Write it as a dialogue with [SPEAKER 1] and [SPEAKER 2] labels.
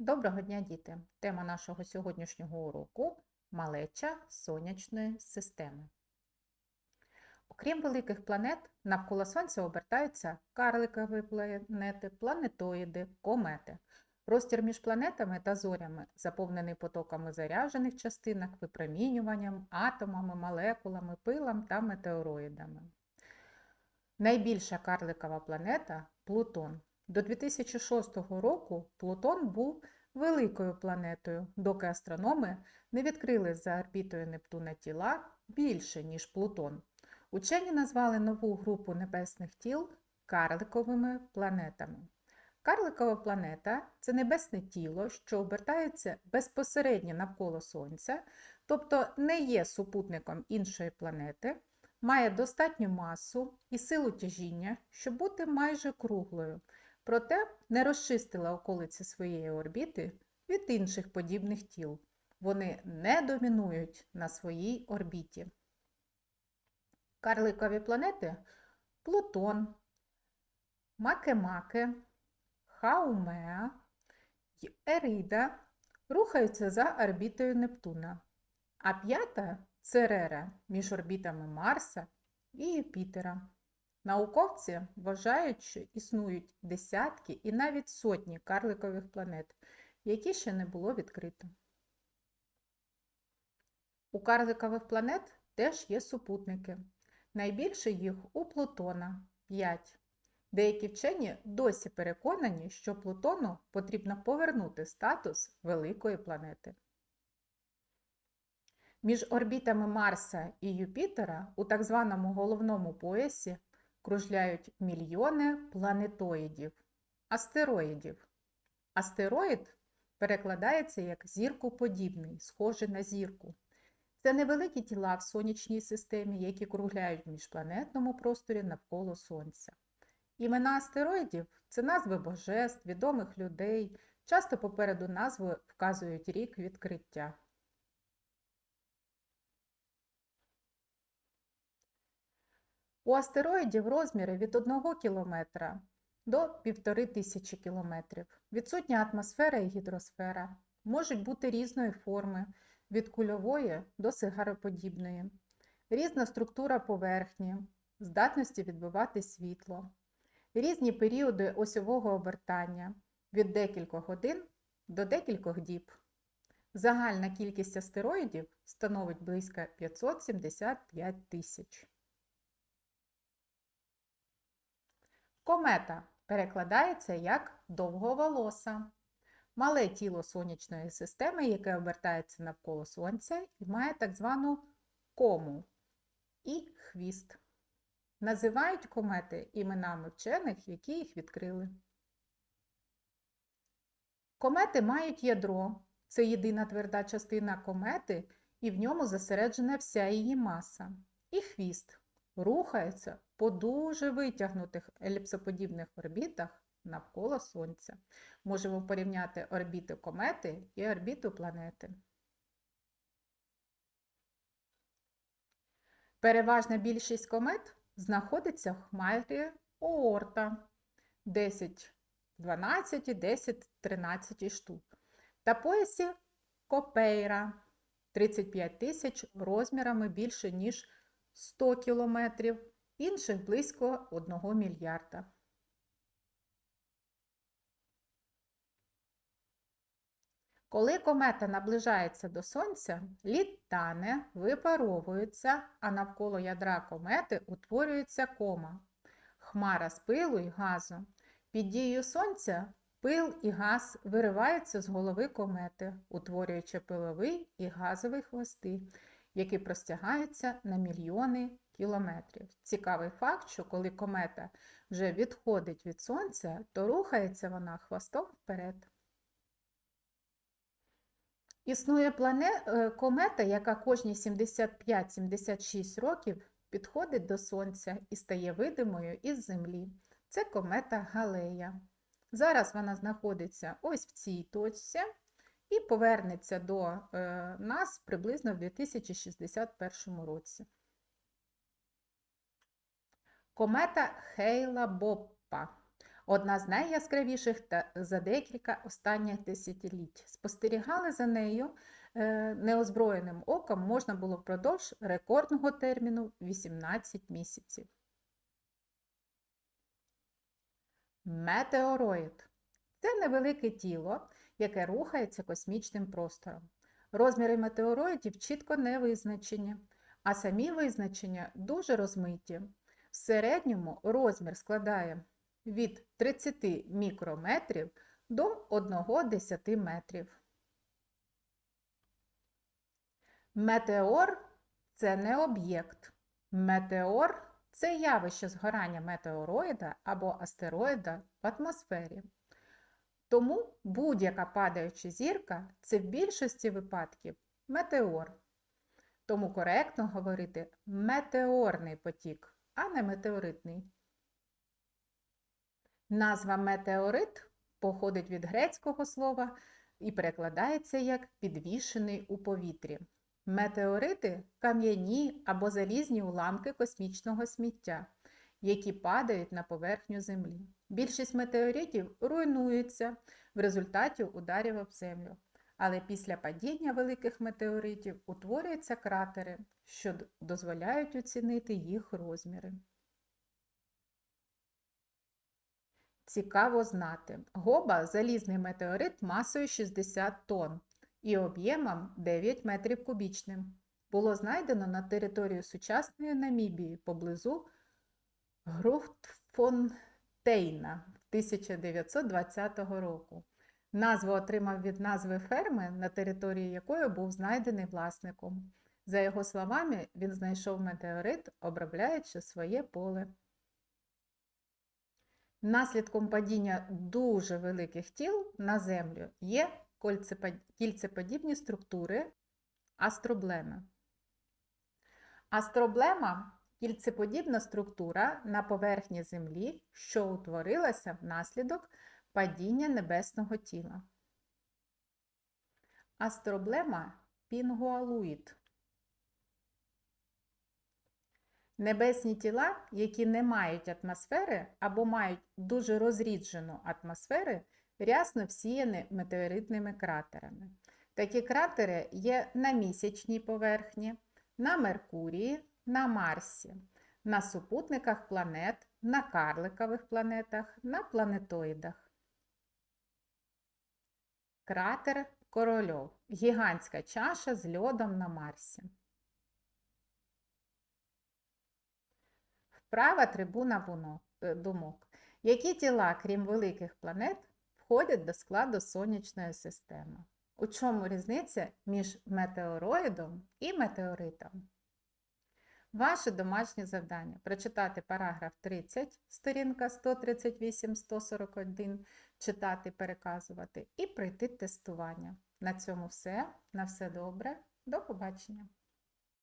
[SPEAKER 1] Доброго дня, діти! Тема нашого сьогоднішнього уроку малеча сонячної системи. Окрім великих планет, навколо Сонця обертаються карликові планети, планетоїди, комети. Простір між планетами та зорями заповнений потоками заряджених частинок, випромінюванням, атомами, молекулами, пилом та метеороїдами. Найбільша карликова планета Плутон. До 2006 року Плутон був великою планетою, доки астрономи не відкрили за орбітою Нептуна тіла більше, ніж Плутон. Учені назвали нову групу небесних тіл карликовими планетами. Карликова планета це небесне тіло, що обертається безпосередньо навколо Сонця, тобто не є супутником іншої планети, має достатню масу і силу тяжіння, щоб бути майже круглою, проте не розчистила околиці своєї орбіти від інших подібних тіл. Вони не домінують на своїй орбіті. Карликові планети Плутон, Макемаке, Хаумеа й Ерида рухаються за орбітою Нептуна, а п'ята Церера між орбітами Марса і Юпітера. Науковці вважають, що існують десятки і навіть сотні карликових планет, які ще не було відкрито. У карликових планет теж є супутники. Найбільше їх у Плутона 5. Деякі вчені досі переконані, що Плутону потрібно повернути статус великої планети. Між орбітами Марса і Юпітера у так званому головному поясі кружляють мільйони планетоїдів, астероїдів. Астероїд перекладається як зіркоподібний, схожий на зірку. Це невеликі тіла в сонячній системі, які кругляють в міжпланетному просторі навколо Сонця. Імена астероїдів це назви божеств, відомих людей, часто попереду назви вказують рік відкриття. У астероїдів розміри від 1 км до 1500 км. Відсутня атмосфера і гідросфера можуть бути різної форми, від кульової до сигароподібної, різна структура поверхні, здатності відбивати світло, різні періоди осьового обертання від декількох годин до декількох діб. Загальна кількість астероїдів становить близько 575 тисяч. Комета перекладається як довговолоса. Мале тіло сонячної системи, яке обертається навколо Сонця і має так звану кому і хвіст. Називають комети іменами вчених, які їх відкрили. Комети мають ядро. Це єдина тверда частина комети, і в ньому зосереджена вся її маса. І хвіст рухається по дуже витягнутих еліпсоподібних орбітах навколо Сонця. Можемо порівняти орбіту комети і орбіту планети. Переважна більшість комет знаходиться в хмарі Оорта 10, 12, 10, 13 штук. Та поясі Копейра 35 тисяч розмірами більше, ніж 100 кілометрів, інших близько 1 мільярда. Коли комета наближається до Сонця, лід тане, випаровується, а навколо ядра комети утворюється кома хмара з пилу і газу. Під дією Сонця пил і газ вириваються з голови комети, утворюючи пиловий і газовий хвости, які простягаються на мільйони кілометрів. Цікавий факт, що коли комета вже відходить від Сонця, то рухається вона хвостом вперед. Існує плане... е, комета, яка кожні 75-76 років підходить до Сонця і стає видимою із Землі. Це комета Галея. Зараз вона знаходиться ось в цій точці і повернеться до е, нас приблизно в 2061 році. Комета Хейла Боппа. Одна з найяскравіших та за декілька останніх десятиліть. Спостерігали за нею е, неозброєним оком можна було впродовж рекордного терміну 18 місяців. Метеороїд це невелике тіло, яке рухається космічним простором. Розміри метеороїдів чітко не визначені, а самі визначення дуже розмиті. В середньому розмір складає від 30 мікрометрів до 1,10 метрів. Метеор це не об'єкт. Метеор це явище згорання метеороїда або астероїда в атмосфері. Тому будь-яка падаюча зірка це в більшості випадків метеор. Тому коректно говорити метеорний потік, а не метеоритний. Назва метеорит походить від грецького слова і перекладається як підвішений у повітрі. Метеорити кам'яні або залізні уламки космічного сміття, які падають на поверхню Землі. Більшість метеоритів руйнуються в результаті ударів об землю. Але після падіння великих метеоритів утворюються кратери, що дозволяють оцінити їх розміри. Цікаво знати. Гоба залізний метеорит масою 60 тонн і об'ємом 9 метрів кубічним. Було знайдено на території сучасної Намібії поблизу Груфтфонтейна 1920 року. Назву отримав від назви ферми, на території якої був знайдений власником. За його словами, він знайшов метеорит, обробляючи своє поле. Наслідком падіння дуже великих тіл на землю є кільцеподібні структури астроблеми. Астроблема кільцеподібна структура на поверхні Землі, що утворилася внаслідок падіння небесного тіла. Астроблема пінгуалуїд. Небесні тіла, які не мають атмосфери або мають дуже розріджену атмосферу, рясно всіяні метеоритними кратерами. Такі кратери є на місячній поверхні, на Меркурії, на Марсі, на супутниках планет, на карликових планетах, на планетоїдах. Кратер Корольов гігантська чаша з льодом на Марсі. Вправа трибуна е, думок. Які тіла, крім великих планет, входять до складу сонячної системи? У чому різниця між метеороїдом і метеоритом? Ваше домашнє завдання прочитати параграф 30, сторінка 138-141, читати, переказувати і пройти тестування. На цьому все. На все добре. До побачення!